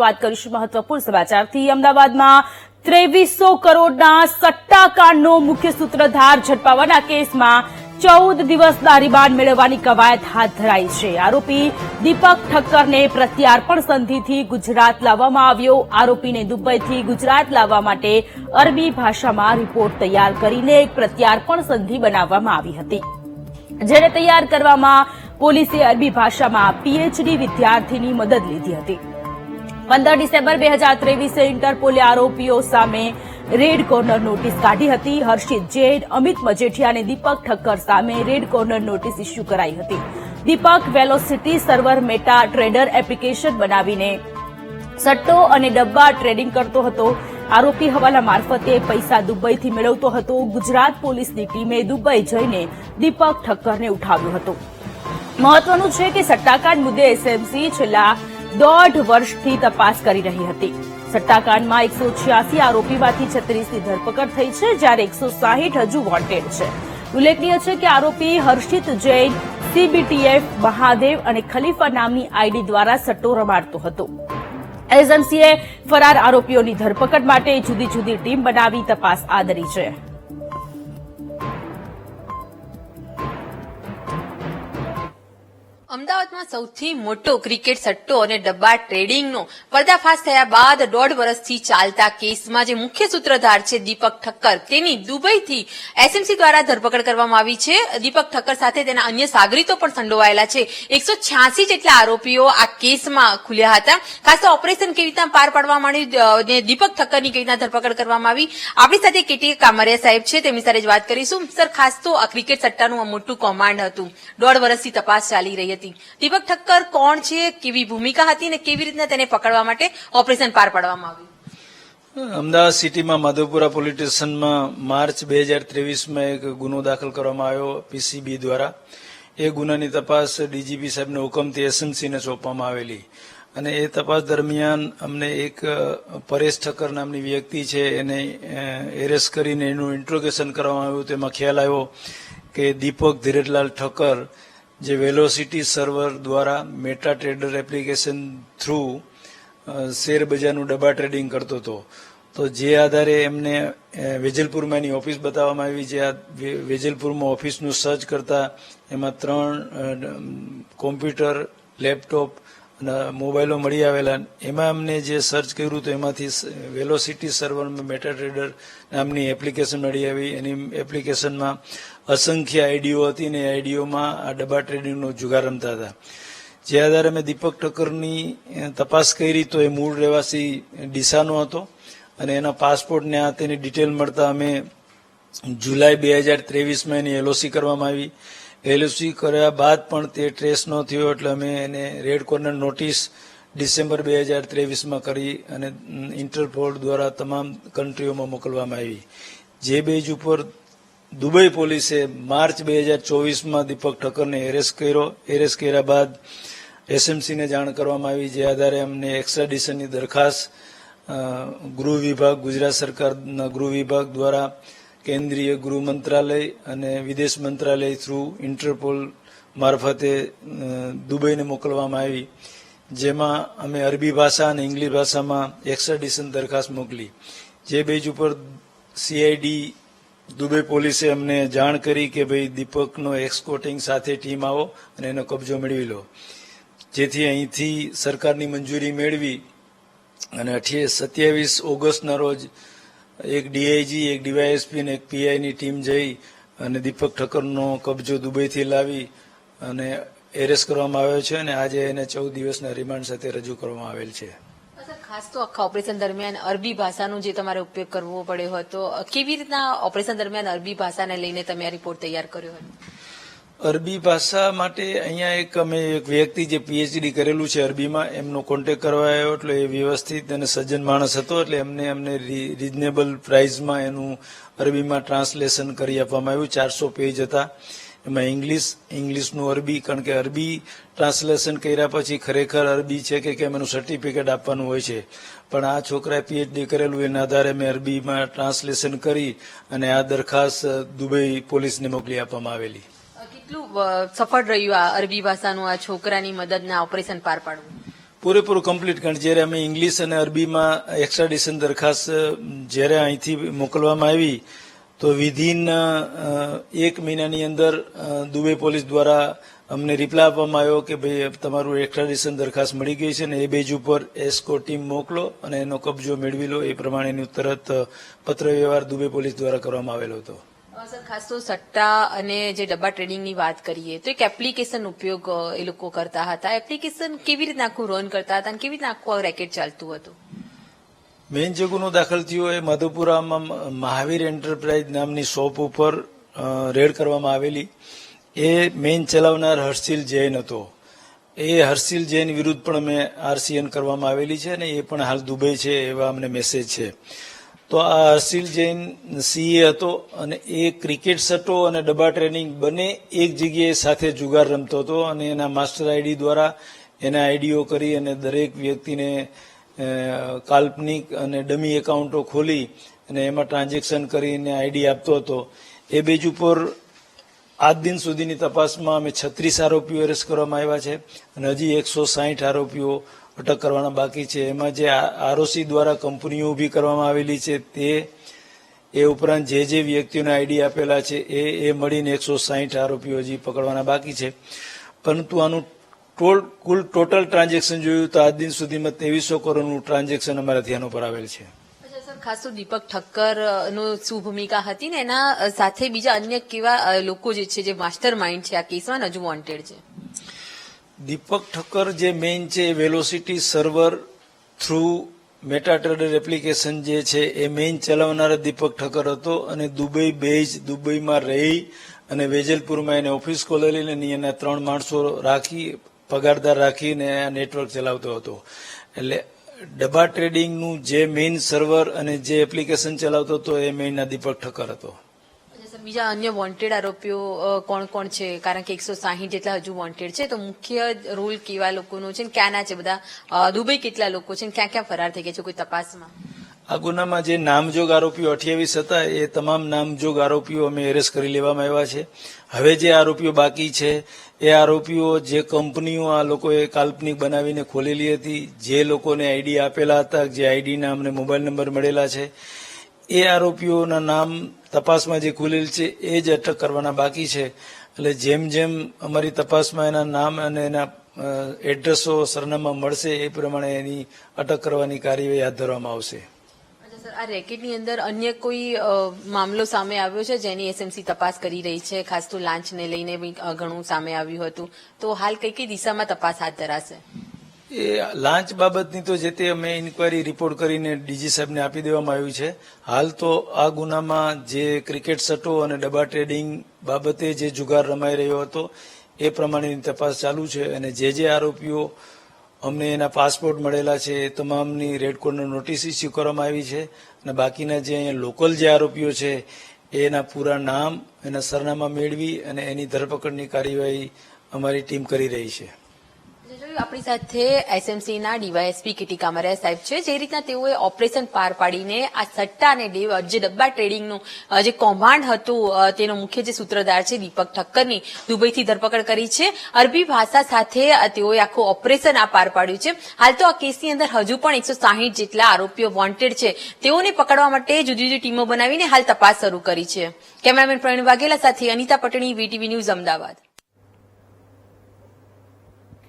વાત કરીશું મહત્વપૂર્ણ સમાચારથી. અમદાવાદમાં ત્રેવીસો કરોડના સટ્ટાકાંડનો મુખ્ય સૂત્રધાર ઝડપાવાના કેસમાં ચૌદ દિવસના રિમાન્ડ મેળવવાની કવાયત હાથ ધરાઈ છે. આરોપી દીપક ઠક્કરને પ્રત્યાર્પણ સંધિથી ગુજરાત લાવવામાં આવ્યો. આરોપીને દુબઈથી ગુજરાત લાવવા માટે અરબી ભાષામાં રિપોર્ટ તૈયાર કરીને એક પ્રત્યાર્પણ સંધિ બનાવવામાં આવી હતી. જેને તૈયાર કરવામાં પોલીસે અરબી ભાષામાં પીએચડી વિદ્યાર્થીની મદદ લીધી હતી. પંદર ડિસેમ્બર બે હજાર ત્રેવીસે ઇન્ટરપોલે આરોપીઓ સામે રેડ કોર્નર નોટિસ કાઢી હતી. હર્ષિત જૈન અમિત મજેઠિયા અને દીપક ઠક્કર સામે રેડ કોર્નર નોટિસ ઇસ્યુ કરાઈ હતી. Deepak velocity server meta trader application બનાવીને સટ્ટો અને ડબ્બા ટ્રેડિંગ કરતો હતો. આરોપી હવાલા મારફતે પૈસા દુબઈથી મેળવતો હતો. ગુજરાત પોલીસની ટીમે દુબઈ જઈને દીપક ઠક્કરને ઉઠાવ્યો હતો. મહત્વનું છે કે સટ્ટાકાંડ મુદ્દે એસએમસી છેલ્લા દોઢ વર્ષથી તપાસ કરી રહી હતી. સટ્ટાકાંડમાં એકસો છ્યાસી આરોપીમાંથી છત્રીસની ધરપકડ થઈ છે, જ્યારે એકસો સાહીઠ હજુ વોન્ટેડ છે. ઉલ્લેખનીય છે કે આરોપી હર્ષિત જૈન, સીબીટીએફ, મહાદેવ અને ખલીફા નામની આઈડી દ્વારા સટ્ટો રમાડતો હતો. એજન્સીએ ફરાર આરોપીઓની ધરપકડ માટે જુદી જુદી ટીમ બનાવી તપાસ આદરી છે. અમદાવાદમાં સૌથી મોટો ક્રિકેટ સટ્ટો અને ડબ્બા ટ્રેડિંગનો પર્દાફાશ થયા બાદ દોઢ વર્ષથી ચાલતા કેસમાં જે મુખ્ય સૂત્રધાર છે દીપક ઠક્કર, તેની દુબઈથી એસએમસી દ્વારા ધરપકડ કરવામાં આવી છે. દીપક ઠક્કર સાથે તેના અન્ય સાગરીતો પણ સંડોવાયેલા છે. એકસો છ્યાસી જેટલા આરોપીઓ આ કેસમાં ખુલ્યા હતા. ખાસ તો ઓપરેશન કેવી રીતના પાર પાડવામાં આવ્યું અને દીપક ઠક્કરની કેવી રીતના ધરપકડ કરવામાં આવી? આપણી સાથે કેટી કામરિયા સાહેબ છે, તેમની સાથે જ વાત કરીશું. સર, ખાસ તો આ ક્રિકેટ સટ્ટાનું મોટું કૌભાંડ હતું. દોઢ વર્ષથી તપાસ ચાલી રહી હતી. દીપક ઠક્કર કોણ છે, કેવી ભૂમિકા હતી અને કેવી રીતના તેને પકડવા માટે ઓપરેશન પાર પાડવામાં આવ્યું? અમદાવાદ સિટીમાં માધવપુરા પોલીસ સ્ટેશનમાં માર્ચ બે હજાર ત્રેવીસમાં એક ગુનો દાખલ કરવામાં આવ્યો પીસીબી દ્વારા. એ ગુનાની તપાસ ડીજીપી સાહેબના હુકમથી એસએમસીને સોંપવામાં આવેલી. અને એ તપાસ દરમિયાન અમને એક પરેશ ઠક્કર નામની વ્યક્તિ છે, એને એરેસ્ટ કરીને એનું ઇન્ટ્રોગેશન કરવામાં આવ્યું. તેમાં ખ્યાલ આવ્યો કે દીપક ધીરજલાલ ઠક્કર જે વેલોસિટી સર્વર દ્વારા meta trader application through share બજારનું ડબ્બા ટ્રેડિંગ કરતો હતો. તો જે આધારે એમને વેજલપુરમાં એની ઓફિસ બતાવવામાં આવી, જે વેજલપુરમાં ઓફિસનું સર્ચ કરતા એમાં ત્રણ કોમ્પ્યુટર, લેપટોપ મોબાઈલો મળી આવેલા. એમાં અમને જે સર્ચ કર્યું તો એમાંથી વેલોસિટી સર્વરમાં મેટા ટ્રેડર નામની એપ્લિકેશન મળી આવી. એની એપ્લિકેશનમાં અસંખ્ય આઈડીઓ હતી અને આઈડીઓમાં આ ડબ્બા ટ્રેડિંગનો જુગાર રમતા હતા. જે આધારે અમે દીપક ઠક્કરની તપાસ કરી તો એ મૂળ રહેવાસી ડીસાનો હતો અને એના પાસપોર્ટને આ તેની ડિટેલ મળતા અમે જુલાઈ બે હજાર ત્રેવીસમાં એની એલઓસી કરવામાં આવી. એલઓસી કર્યા બાદ પણ તે ટ્રેસ ન થયો એટલે અમે એને રેડ કોર્નર નોટિસ ડિસેમ્બર બે હજાર ત્રેવીસમાં કરી અને ઇન્ટરપોલ દ્વારા તમામ કન્ટ્રીઓમાં મોકલવામાં આવી. જે બેજ ઉપર દુબઈ પોલીસે માર્ચ બે હજાર ચોવીસમાં દીપક ઠક્કરને એરેસ્ટ કર્યો. એરેસ્ટ કર્યા બાદ એસએમસીને જાણ કરવામાં આવી, જે આધારે અમને એક્સ્ટ્રાડિશનની દરખાસ્ત ગૃહ વિભાગ, ગુજરાત સરકારના ગૃહ વિભાગ દ્વારા કેન્દ્રીય ગૃહ મંત્રાલય અને વિદેશ મંત્રાલય થ્રુ ઇન્ટરપોલ મારફતે દુબઈને મોકલવામાં આવી, જેમાં અમે અરબી ભાષા અને ઇંગ્લિશ ભાષામાં એક્સ્ટ્રાડિશન દરખાસ્ત મોકલી. જે બેજ ઉપર સીઆઈડી દુબઈ પોલીસે અમને જાણ કરી કે ભાઈ દીપકનો એક્સકોટિંગ સાથે ટીમ આવો અને એનો કબજો મેળવી લો. જેથી અહીંથી સરકારની મંજૂરી મેળવી અને અઠ્યાવીસ, સત્યાવીસ ઓગસ્ટના રોજ એક ડીઆઈજી, એક ડીવાયએસપી અને એક પીઆઈની ટીમ જઈ અને દીપક ઠક્કરનો કબજો દુબઈથી લાવી અને એરેસ્ટ કરવામાં આવ્યો છે અને આજે એને ચૌદ દિવસના રિમાન્ડ સાથે રજૂ કરવામાં આવેલ છે. ખાસ તો આખા ઓપરેશન દરમિયાન અરબી ભાષાનો જે તમારે ઉપયોગ કરવો પડ્યો હતો કેવી રીતના ઓપરેશન દરમિયાન અરબી ભાષાને લઈને તમે આ રિપોર્ટ તૈયાર કર્યો હતો? અરબી ભાષા માટે અહીંયા એક અમે એક વ્યક્તિ જે પીએચડી કરેલું છે અરબીમાં, એમનો કોન્ટેક કરવા આવ્યો, એટલે એ વ્યવસ્થિત અને સજ્જન માણસ હતો, એટલે એમને એમને રિઝનેબલ પ્રાઇઝમાં એનું અરબીમાં ટ્રાન્સલેશન કરી આપવામાં આવ્યું. ચારસો પેજ હતા. એમાં ઇંગ્લિશ ઇંગ્લિશનું અરબી, કારણ કે અરબી ટ્રાન્સલેશન કર્યા પછી ખરેખર અરબી છે કે કેમ એનું સર્ટિફિકેટ આપવાનું હોય છે. પણ આ છોકરાએ પીએચડી કરેલું, એના આધારે મેં અરબીમાં ટ્રાન્સલેશન કરી અને આ દરખાસ્ત દુબઈ પોલીસને મોકલી આપવામાં આવેલી. કેટલું સફળ રહ્યું આ અરબી ભાષાનું, આ છોકરાની મદદના ઓપરેશન પાર પાડવું? પૂરેપૂરું કમ્પ્લીટ કારણ જ્યારે અમે ઇંગ્લિશ અને અરબીમાં એક્સ્ટ્રાડિશન દરખાસ્ત જ્યારે અહીંથી મોકલવામાં આવી, તો વિધિન એક મહિનાની અંદર દુબે પોલીસ દ્વારા અમને રિપ્લાય આપવામાં આવ્યો કે ભાઈ તમારું એક્સ્ટ્રાડિશન દરખાસ્ત મળી ગઈ છે ને એ બેજ ઉપર એસ્કો ટીમ મોકલો અને એનો કબજો મેળવી લો. એ પ્રમાણેનું તરત પત્ર વ્યવહાર દુબઈ પોલીસ દ્વારા કરવામાં આવેલો હતો. સર, ખાસ તો સટ્ટા અને જે ડબ્બા ટ્રેડિંગની વાત કરીએ, તો એક એપ્લિકેશન ઉપયોગ એ લોકો કરતા હતા. એપ્લિકેશન કેવી રીતના આખું રન કરતા હતા અને કેવી રીતના આખું રેકેટ ચાલતું હતું? મેઇન જે ગુનો દાખલ થયો એ મધુપુરામાં મહાવીર એન્ટરપ્રાઇઝ નામની શોપ ઉપર રેડ કરવામાં આવેલી. એ મેઇન ચલાવનાર હર્ષિલ જૈન હતો. એ હર્ષિલ જૈન વિરુદ્ધ પણ અમે આરસીએન કરવામાં આવેલી છે અને એ પણ હાલ દુબઈ છે એવા અમને મેસેજ છે. તો આ હર્ષિલ જૈન સીએ હતો અને એ ક્રિકેટ સટ્ટો અને ડબ્બા ટ્રેનિંગ બંને એક જગ્યાએ સાથે જુગાર રમતો હતો અને એના માસ્ટર આઈડી દ્વારા એના આઈડીઓ કરી અને દરેક વ્યક્તિને કાલ્પનિક અને ડમી એકાઉન્ટો ખોલી અને એમાં ટ્રાન્ઝેક્શન કરીને આઈડી આપતો હતો. એ બેજ ઉપર આજ દિન સુધીની તપાસમાં અમે છત્રીસ આરોપીઓ એરેસ્ટ કરવામાં આવ્યા છે અને હજી એકસો સાહીઠ આરોપીઓ અટક કરવાના બાકી છે. એમાં જે આરઓસી દ્વારા કંપનીઓ ઊભી કરવામાં આવેલી છે તે, એ ઉપરાંત જે જે વ્યક્તિઓને આઈડી આપેલા છે, એ એ મળીને એકસો સાહીઠ આરોપીઓ હજી પકડવાના બાકી છે. પરંતુ આનું ટોલ, કુલ ટોટલ ટ્રાન્ઝેક્શન જોયું તો આજ દિન સુધીમાં ત્રેવીસો કરોડનું ટ્રાન્ઝેક્શન અમારા ધ્યાન ઉપર આવેલ છે. ખાસ તો દીપક ઠક્કર નો શું ભૂમિકા હતી ને એના સાથે બીજા અન્ય કેવા લોકો જે છે, જે માસ્ટર માઇન્ડ છે આ કેસમાં હજુ વોન્ટેડ છે? દીપક ઠક્કર જે મેઇન છે, એ velocity server through MetaTrader application જે છે, એ મેઇન ચલાવનાર દીપક ઠક્કર હતો અને દુબઈ બેઝ દુબઈમાં રહી અને વેજલપુરમાં એને ઓફિસ ખોલેલી અને એના ત્રણ માણસો રાખી, પગારદાર રાખીને આ નેટવર્ક ચલાવતો હતો. એટલે ડબ્બા ટ્રેડિંગનું જે મેઇન સર્વર અને જે એપ્લિકેશન ચલાવતો હતો, એ મેઇનના દીપક ઠક્કર હતો. બીજા અન્ય વોન્ટેડ આરોપીઓ કોણ કોણ છે? કારણ કે એકસો સાહીઠ જેટલા હજુ વોન્ટેડ છે. તો મુખ્ય રોલ કેવા લોકોનો છે ક્યાંના છે બધા? દુબઈ કેટલા લોકો છે ક્યાં ક્યાં ફરાર થઈ ગયા છે કોઈ તપાસમાં? આ ગુનામાં જે નામજોગ આરોપીઓ અઠ્યાવીસ હતા, એ તમામ નામજોગ આરોપીઓ અમે એરેસ્ટ કરી લેવામાં આવ્યા છે. હવે જે આરોપીઓ બાકી છે, એ આરોપીઓ જે કંપનીઓ આ લોકોએ કાલ્પનિક બનાવીને ખોલેલી હતી, જે લોકોને આઈડી આપેલા હતા, જે આઈડીના અમને મોબાઈલ નંબર મળેલા છે, એ આરોપીઓના નામ તપાસમાં જે ખુલેલ છે, એ જ અટક કરવાના બાકી છે. એટલે જેમ જેમ અમારી તપાસમાં એના નામ અને એના એડ્રેસો સરનામા મળશે, એ પ્રમાણે એની અટક કરવાની કાર્યવાહી હાથ ધરવામાં આવશે. આ રેકેટની અંદર અન્ય કોઈ મામલો સામે આવ્યો છે જેની એસએમસી તપાસ કરી રહી છે? ખાસ તો લાંચને લઈને ઘણું સામે આવ્યું હતું. તો હાલ કઈ કઈ દિશામાં તપાસ હાથ ધરાશે? એ લાંચ બાબતની તો જે તે અમે ઇન્કવાયરી રિપોર્ટ કરીને ડીજી સાહેબને આપી દેવામાં આવ્યું છે. હાલ તો આ ગુનામાં જે ક્રિકેટ સટ્ટો અને ડબ્બા ટ્રેડિંગ બાબતે જે જુગાર રમાઈ રહ્યો હતો, એ પ્રમાણેની તપાસ ચાલુ છે અને જે જે આરોપીઓ અમને એના પાસપોર્ટ મળેલા છે, એ તમામની રેડ કોર્નર નોટિસ ઇસ્યુ કરવામાં આવી છે અને બાકીના જે અહીંયા લોકલ જે આરોપીઓ છે, એના પૂરા નામ, એના સરનામા મેળવી અને એની ધરપકડની કાર્યવાહી અમારી ટીમ કરી રહી છે. આપણી સાથે એસએમસીના ડીવાયએસપી કીટી કામરિયા સાહેબ છે, જે રીતના તેઓએ ઓપરેશન પાર પાડીને આ સટ્ટા અને જે ડબ્બા ટ્રેડિંગનું જે કૌભાંડ હતું તેનો મુખ્ય જે સૂત્રધાર છે દીપક ઠક્કરની દુબઈથી ધરપકડ કરી છે. અરબી ભાષા સાથે તેઓએ આખું ઓપરેશન આ પાર પાડ્યું છે. હાલ તો આ કેસની અંદર હજુ પણ એકસો જેટલા આરોપીઓ વોન્ટેડ છે. તેઓને પકડવા માટે જુદી જુદી ટીમો બનાવીને હાલ તપાસ શરૂ કરી છે. કેમેરામેન પ્રવીણ વાઘેલા સાથે અનિતા પટણી વીટીવી ન્યૂઝ અમદાવાદ.